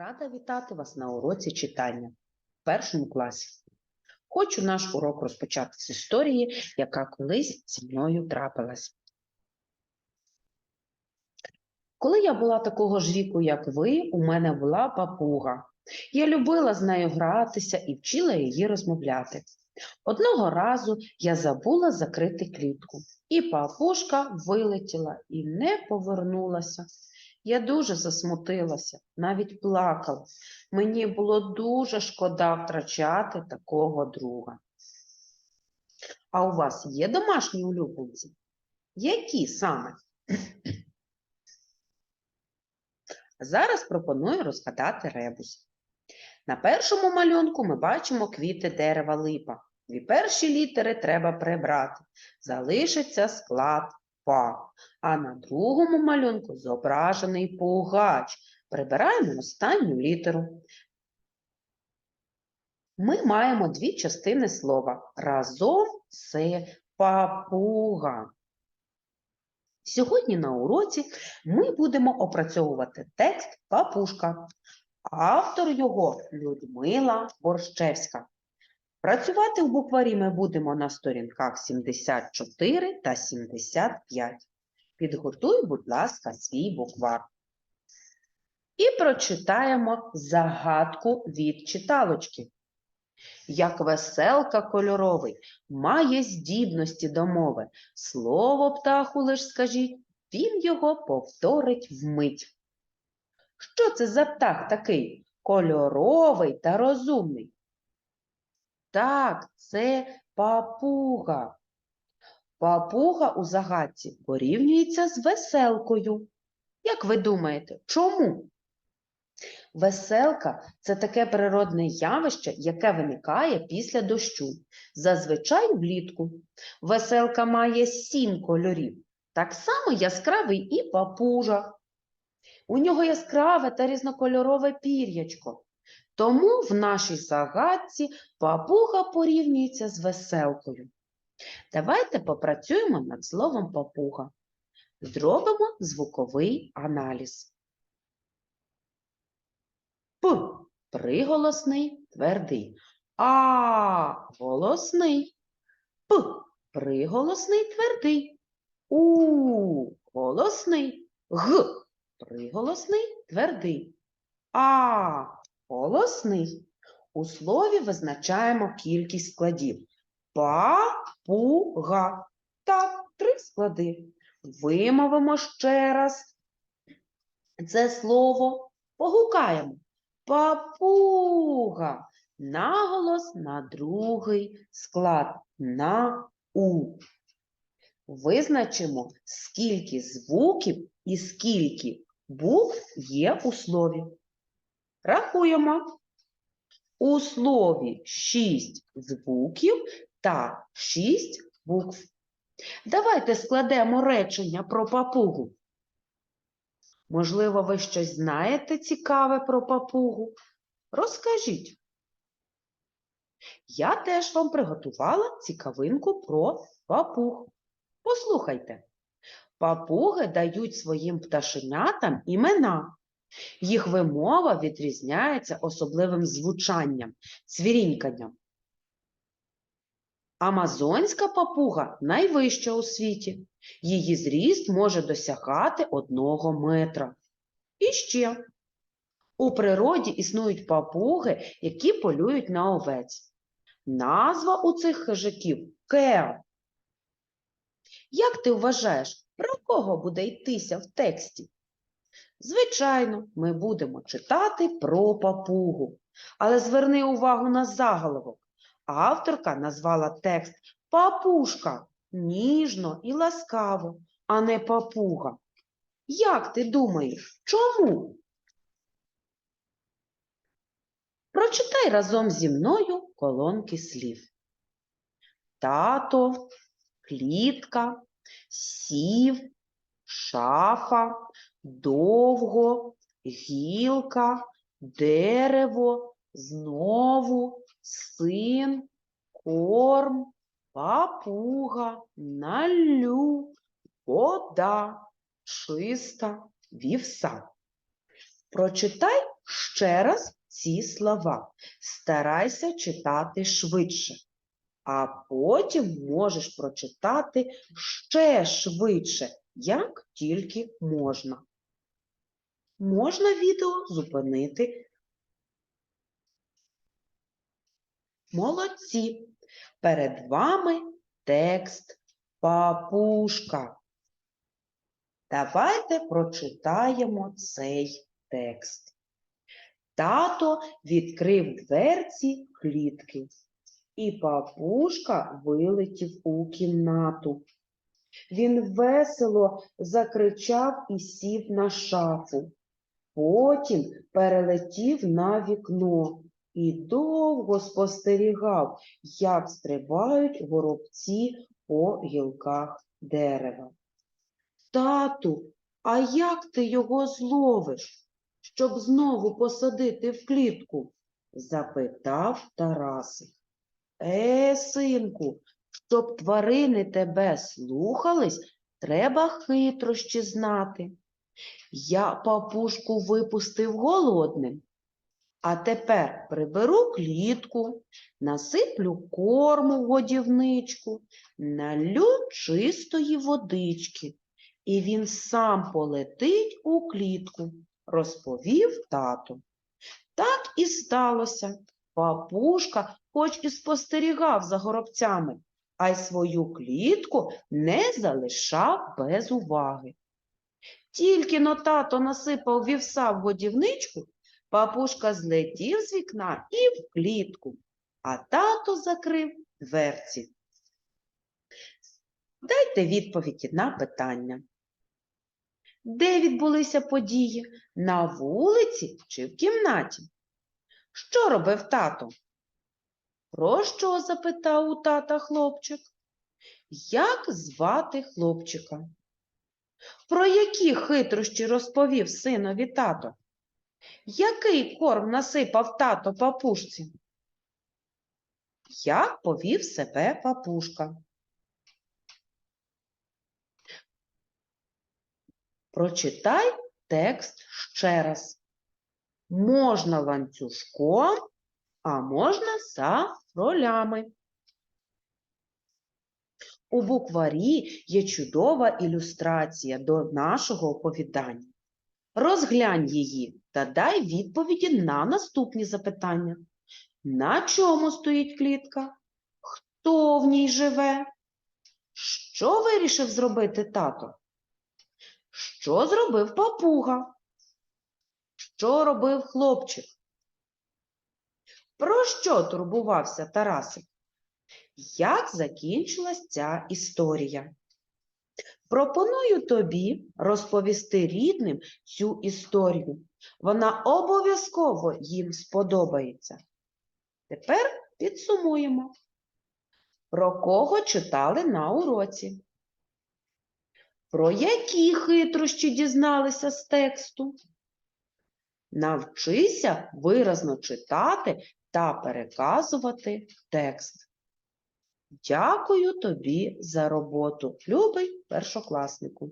Рада вітати вас на уроці читання в першому класі. Хочу наш урок розпочати з історії, яка колись зі мною трапилась. Коли я була такого ж віку, як ви, у мене була папуга. Я любила з нею гратися і вчила її розмовляти. Одного разу я забула закрити клітку, і папушка вилетіла і не повернулася. Я дуже засмутилася, навіть плакала. Мені було дуже шкода втрачати такого друга. А у вас є домашні улюбленці? Які саме? Зараз пропоную розгадати ребус. На першому малюнку ми бачимо квіти дерева липа. Дві перші літери треба прибрати. Залишиться склад па. А на другому малюнку зображений пугач. Прибираємо останню літеру. Ми маємо дві частини слова. Разом це папуга. Сьогодні на уроці ми будемо опрацьовувати текст Папушка. Автор його Людмила Борщевська. Працювати в букварі ми будемо на сторінках 74 та 75. Підготуй, будь ласка, свій буквар. І прочитаємо загадку від читалочки. Як веселка кольоровий, має здібності до мови. Слово птаху лиш скажіть, він його повторить вмить. Що це за птах такий? Кольоровий та розумний. Так, це папуга. Папуга у загадці порівнюється з веселкою. Як ви думаєте, чому? Веселка це таке природне явище, яке виникає після дощу. Зазвичай влітку. Веселка має сім кольорів. Так само яскравий і папужа. У нього яскраве та різнокольорове пір'ячко. Тому в нашій загадці папуга порівнюється з веселкою. Давайте попрацюємо над словом папуга. Зробимо звуковий аналіз. П приголосний твердий. А голосний. П приголосний твердий. У голосний. Г приголосний твердий. А голосний. У слові визначаємо кількість складів. Папуга. Так, три склади. Вимовимо ще раз це слово. Погукаємо. Папуга. Наголос на другий склад на У. Визначимо, скільки звуків і скільки букв є у слові. Рахуємо. У слові 6 звуків та 6 букв. Давайте складемо речення про папугу. Можливо, ви щось знаєте цікаве про папугу? Розкажіть. Я теж вам приготувала цікавинку про папуг. Послухайте. Папуги дають своїм пташенятам імена. Їх вимова відрізняється особливим звучанням, цвіріньканням. Амазонська папуга найвища у світі. Її зріст може досягати одного метра. І ще у природі існують папуги, які полюють на овець. Назва у цих хижаків кео. Як ти вважаєш, про кого буде йтися в тексті? Звичайно, ми будемо читати про папугу, але зверни увагу на заголовок. Авторка назвала текст Папушка ніжно і ласкаво, а не папуга. Як ти думаєш, чому? Прочитай разом зі мною колонки слів. Тато, клітка, сів, шафа, довго, гілка, дерево, знову, син, корм, папуга, налю, вода, чиста, вівса. Прочитай ще раз ці слова. Старайся читати швидше, а потім можеш прочитати ще швидше, як тільки можна. Можна відео зупинити. Молодці! Перед вами текст папушка. Давайте прочитаємо цей текст. Тато відкрив дверці клітки, і папушка вилетів у кімнату. Він весело закричав і сів на шафу. Потім перелетів на вікно і довго спостерігав, як стрибають горобці по гілках дерева. Тату, а як ти його зловиш, щоб знову посадити в клітку? запитав Тарасик. Е, синку, щоб тварини тебе слухались, треба хитрощі знати. Я папушку випустив голодним, а тепер приберу клітку, насиплю корму в годівничку, налю чистої водички, і він сам полетить у клітку, розповів тато. Так і сталося. Папушка хоч і спостерігав за горобцями, а й свою клітку не залишав без уваги. Тільки но тато насипав вівса в годівничку, папушка злетів з вікна і в клітку, а тато закрив дверці. Дайте відповіді на питання. Де відбулися події? На вулиці чи в кімнаті? Що робив тато? Про що запитав у тата хлопчик? Як звати хлопчика? Про які хитрощі розповів синові тато? Який корм насипав тато папушці? Як повів себе папушка? Прочитай текст ще раз. Можна ланцюжком, а можна за ролями. У букварі є чудова ілюстрація до нашого оповідання. Розглянь її та дай відповіді на наступні запитання. На чому стоїть клітка? Хто в ній живе? Що вирішив зробити тато? Що зробив папуга? Що робив хлопчик? Про що турбувався Тарасик? Як закінчилась ця історія? Пропоную тобі розповісти рідним цю історію. Вона обов'язково їм сподобається. Тепер підсумуємо. Про кого читали на уроці? Про які хитрощі дізналися з тексту? Навчися виразно читати та переказувати текст. Дякую тобі за роботу, любий першокласнику.